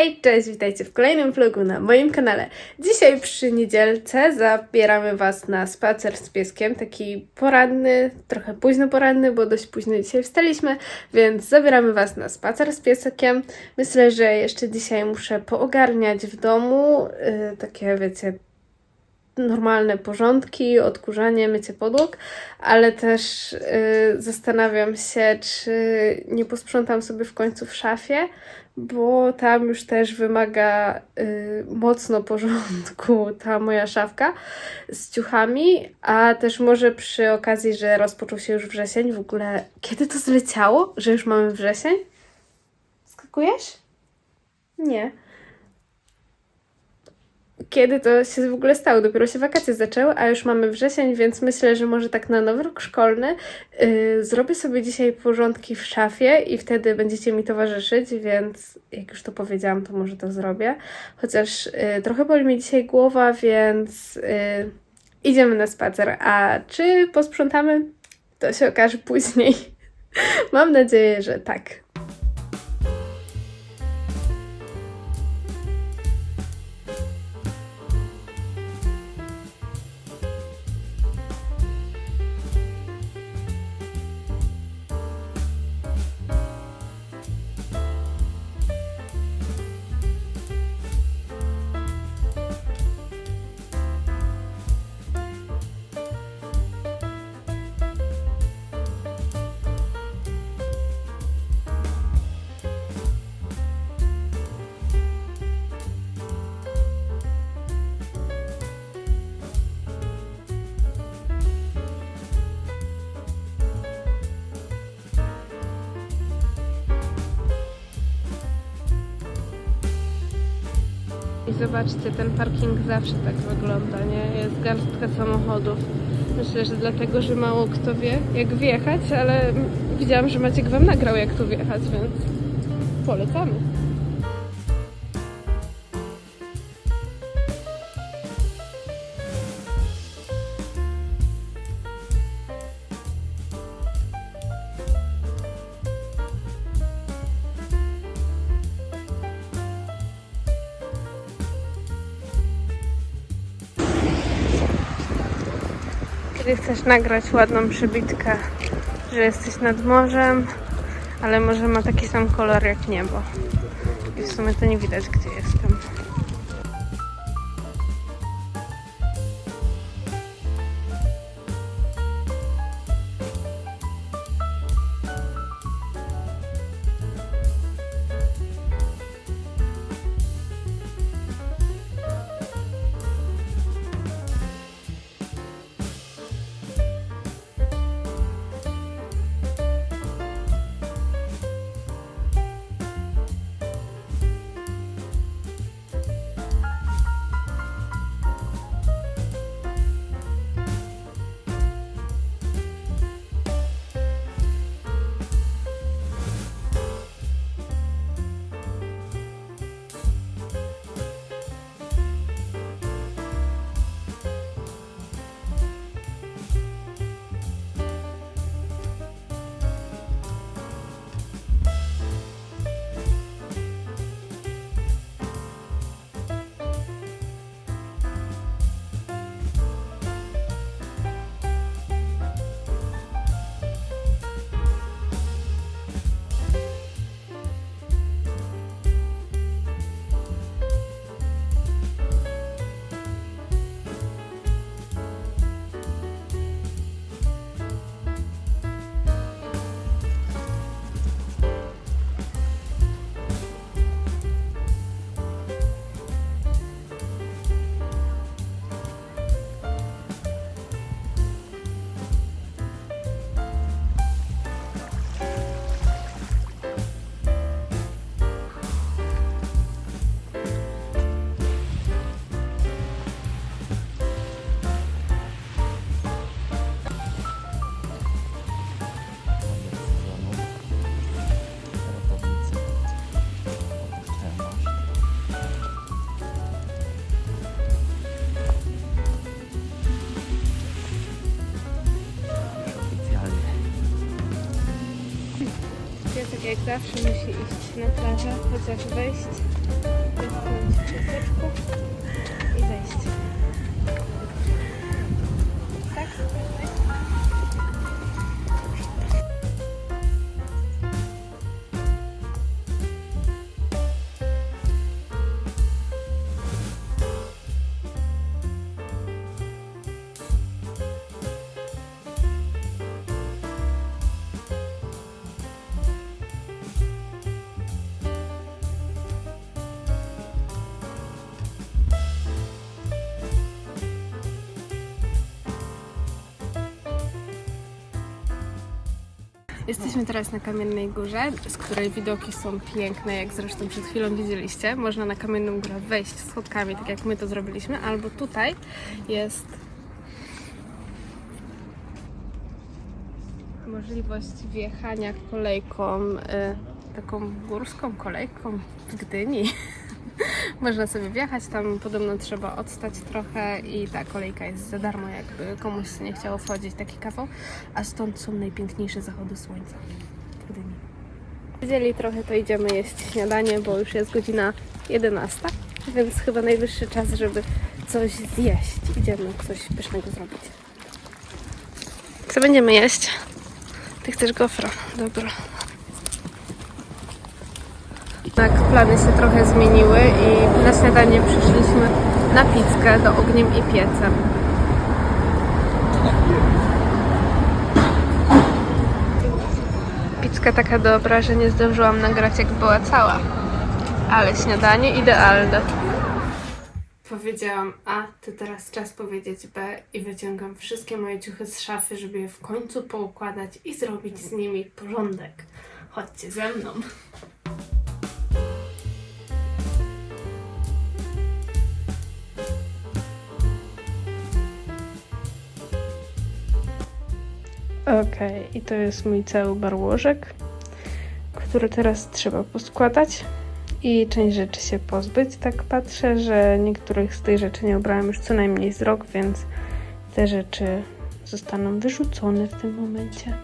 Hej, cześć, witajcie w kolejnym vlogu na moim kanale. Dzisiaj przy niedzielce zabieramy Was na spacer z pieskiem, taki poranny, trochę późno poranny, bo dość późno dzisiaj wstaliśmy, więc zabieramy Was na spacer z pieskiem. Myślę, że jeszcze dzisiaj muszę poogarniać w domu, yy, takie wiecie, normalne porządki, odkurzanie, mycie podłóg, ale też y, zastanawiam się, czy nie posprzątam sobie w końcu w szafie, bo tam już też wymaga y, mocno porządku ta moja szafka z ciuchami, a też może przy okazji, że rozpoczął się już wrzesień, w ogóle kiedy to zleciało, że już mamy wrzesień? Skakujesz? Nie kiedy to się w ogóle stało. Dopiero się wakacje zaczęły, a już mamy wrzesień, więc myślę, że może tak na nowy rok szkolny yy, zrobię sobie dzisiaj porządki w szafie i wtedy będziecie mi towarzyszyć, więc jak już to powiedziałam, to może to zrobię. Chociaż yy, trochę boli mi dzisiaj głowa, więc yy, idziemy na spacer. A czy posprzątamy? To się okaże później. Mam nadzieję, że tak. Zobaczcie, ten parking zawsze tak wygląda, nie? Jest garstka samochodów. Myślę, że dlatego, że mało kto wie, jak wjechać, ale widziałam, że Maciek Wam nagrał, jak tu wjechać, więc polecamy. Chcesz nagrać ładną przybitkę, że jesteś nad morzem, ale morze ma taki sam kolor jak niebo. I w sumie to nie widać, gdzie jestem. Tak jak zawsze musi iść na plażę, chociaż wejść, wysunąć czaseczku i zejść. Jesteśmy teraz na Kamiennej Górze, z której widoki są piękne, jak zresztą przed chwilą widzieliście. Można na Kamienną Górę wejść schodkami, tak jak my to zrobiliśmy, albo tutaj jest możliwość wjechania kolejką, y, taką górską kolejką w Gdyni. Można sobie wjechać, tam podobno trzeba odstać trochę i ta kolejka jest za darmo, jakby komuś nie chciało wchodzić taki kawał, a stąd są najpiękniejsze zachody słońca w Gdyni. Wiedzieli trochę, to idziemy jeść śniadanie, bo już jest godzina 11, więc chyba najwyższy czas, żeby coś zjeść. Idziemy coś pysznego zrobić. Co będziemy jeść? Ty chcesz gofra? Dobra. Tak, plany się trochę zmieniły i na śniadanie przyszliśmy na pizzkę do ogniem i piecem. Pizzka taka dobra, że nie zdążyłam nagrać jak była cała. Ale śniadanie idealne. Powiedziałam A, to teraz czas powiedzieć B i wyciągam wszystkie moje ciuchy z szafy, żeby je w końcu poukładać i zrobić z nimi porządek. Chodźcie ze mną. Okej, i to jest mój cały barłożek, który teraz trzeba poskładać i część rzeczy się pozbyć. Tak patrzę, że niektórych z tych rzeczy nie ubrałam już co najmniej z rok, więc te rzeczy zostaną wyrzucone w tym momencie.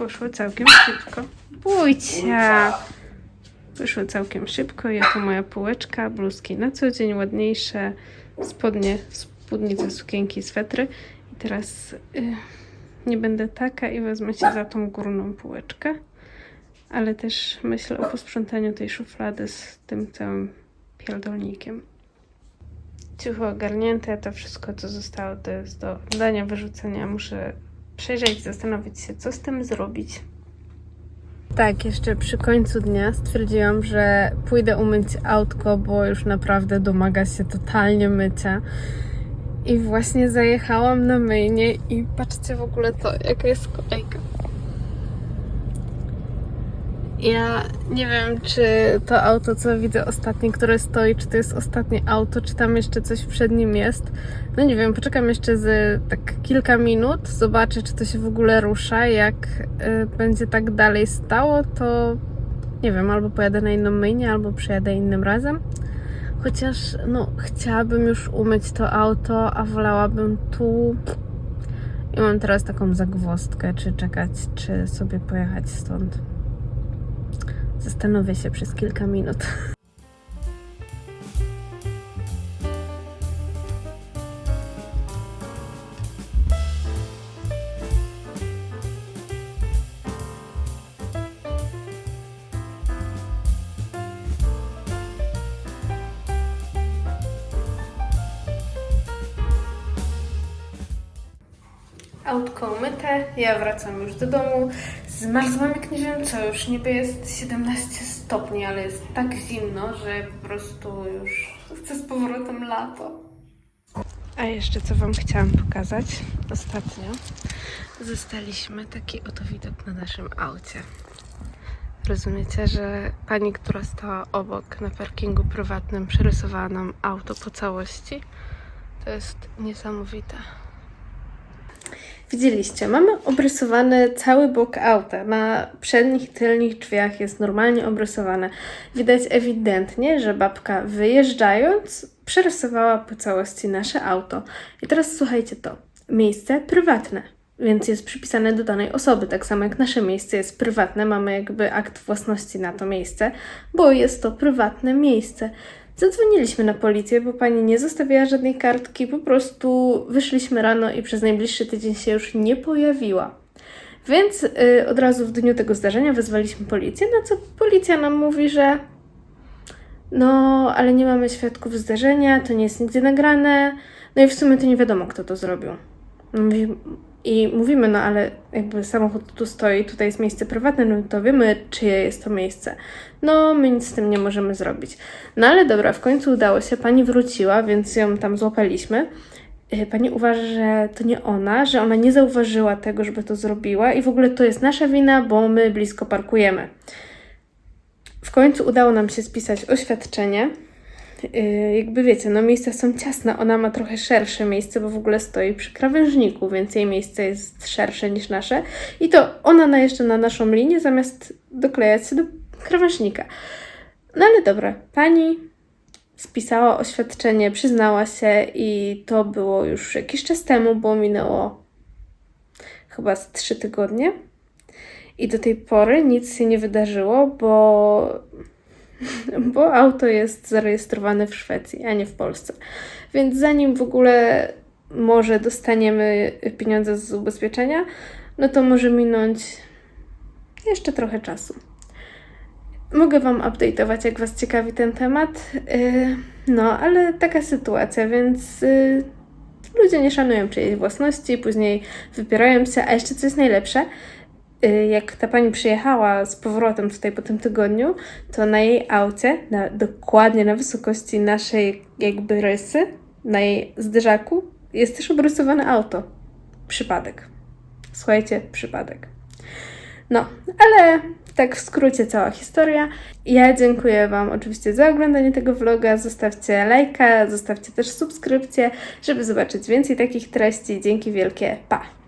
Poszło całkiem szybko. Bójcia! Wyszło całkiem szybko. Ja tu moja półeczka, bluzki na co dzień, ładniejsze, spodnie, spódnice, sukienki, swetry. I teraz y, nie będę taka i wezmę się za tą górną półeczkę. Ale też myślę o posprzątaniu tej szuflady z tym całym pierdolnikiem. Ciuchy ogarnięte, to wszystko co zostało to jest do dania, wyrzucenia. Muszę przejrzeć, zastanowić się, co z tym zrobić. Tak, jeszcze przy końcu dnia stwierdziłam, że pójdę umyć autko, bo już naprawdę domaga się totalnie mycia. I właśnie zajechałam na myjnie i patrzcie w ogóle to, jaka jest kolejka. Ja nie wiem, czy to auto, co widzę ostatnie, które stoi, czy to jest ostatnie auto, czy tam jeszcze coś przed nim jest. No nie wiem, poczekam jeszcze z tak kilka minut, zobaczę, czy to się w ogóle rusza. Jak y, będzie tak dalej stało, to nie wiem, albo pojadę na inną myjnię, albo przyjadę innym razem. Chociaż, no, chciałabym już umyć to auto, a wolałabym tu. I mam teraz taką zagwozdkę, czy czekać, czy sobie pojechać stąd. Zastanowię się przez kilka minut. Ja wracam już do domu. Zmarzłam jak nie wiem co, już niby jest 17 stopni, ale jest tak zimno, że po prostu już chcę z powrotem lato. A jeszcze co Wam chciałam pokazać ostatnio. Zostaliśmy taki oto widok na naszym aucie. Rozumiecie, że pani, która stała obok na parkingu prywatnym, przerysowała nam auto po całości? To jest niesamowite. Widzieliście, mamy obrysowany cały bok auta. Na przednich i tylnych drzwiach jest normalnie obrysowane. Widać ewidentnie, że babka wyjeżdżając przerysowała po całości nasze auto. I teraz słuchajcie to. Miejsce prywatne, więc jest przypisane do danej osoby. Tak samo jak nasze miejsce jest prywatne, mamy jakby akt własności na to miejsce, bo jest to prywatne miejsce. Zadzwoniliśmy na policję, bo pani nie zostawiała żadnej kartki, po prostu wyszliśmy rano i przez najbliższy tydzień się już nie pojawiła. Więc y, od razu w dniu tego zdarzenia wezwaliśmy policję, na co policja nam mówi, że no, ale nie mamy świadków zdarzenia, to nie jest nigdzie nagrane, no i w sumie to nie wiadomo, kto to zrobił. I mówimy, no ale jakby samochód tu stoi, tutaj jest miejsce prywatne, no to wiemy, czyje jest to miejsce. No, my nic z tym nie możemy zrobić. No ale dobra, w końcu udało się, pani wróciła, więc ją tam złapaliśmy. Y, Pani uważa, że to nie ona, że ona nie zauważyła tego, żeby to zrobiła i w ogóle to jest nasza wina, bo my blisko parkujemy. W końcu udało nam się spisać oświadczenie. Yy, jakby wiecie, no miejsca są ciasne, ona ma trochę szersze miejsce, bo w ogóle stoi przy krawężniku, więc jej miejsce jest szersze niż nasze. I to ona najeżdża na naszą linię, zamiast doklejać się do krawężnika. No ale dobra, pani spisała oświadczenie, przyznała się i to było już jakiś czas temu, bo minęło chyba z trzy tygodnie. I do tej pory nic się nie wydarzyło, bo, bo auto jest zarejestrowane w Szwecji, a nie w Polsce. Więc zanim w ogóle może dostaniemy pieniądze z ubezpieczenia, no to może minąć jeszcze trochę czasu. Mogę Wam update'ować, jak Was ciekawi ten temat. Yy, No, ale taka sytuacja, więc yy, ludzie nie szanują czyjejś własności, później wypierają się, a jeszcze co jest najlepsze, jak ta pani przyjechała z powrotem tutaj po tym tygodniu, to na jej aucie, na, dokładnie na wysokości naszej jakby rysy, na jej zderzaku, jest też obrysowane auto. Przypadek. Słuchajcie, przypadek. No, ale tak w skrócie cała historia. Ja dziękuję Wam oczywiście za oglądanie tego vloga. Zostawcie lajka, zostawcie też subskrypcję, żeby zobaczyć więcej takich treści. Dzięki wielkie. Pa!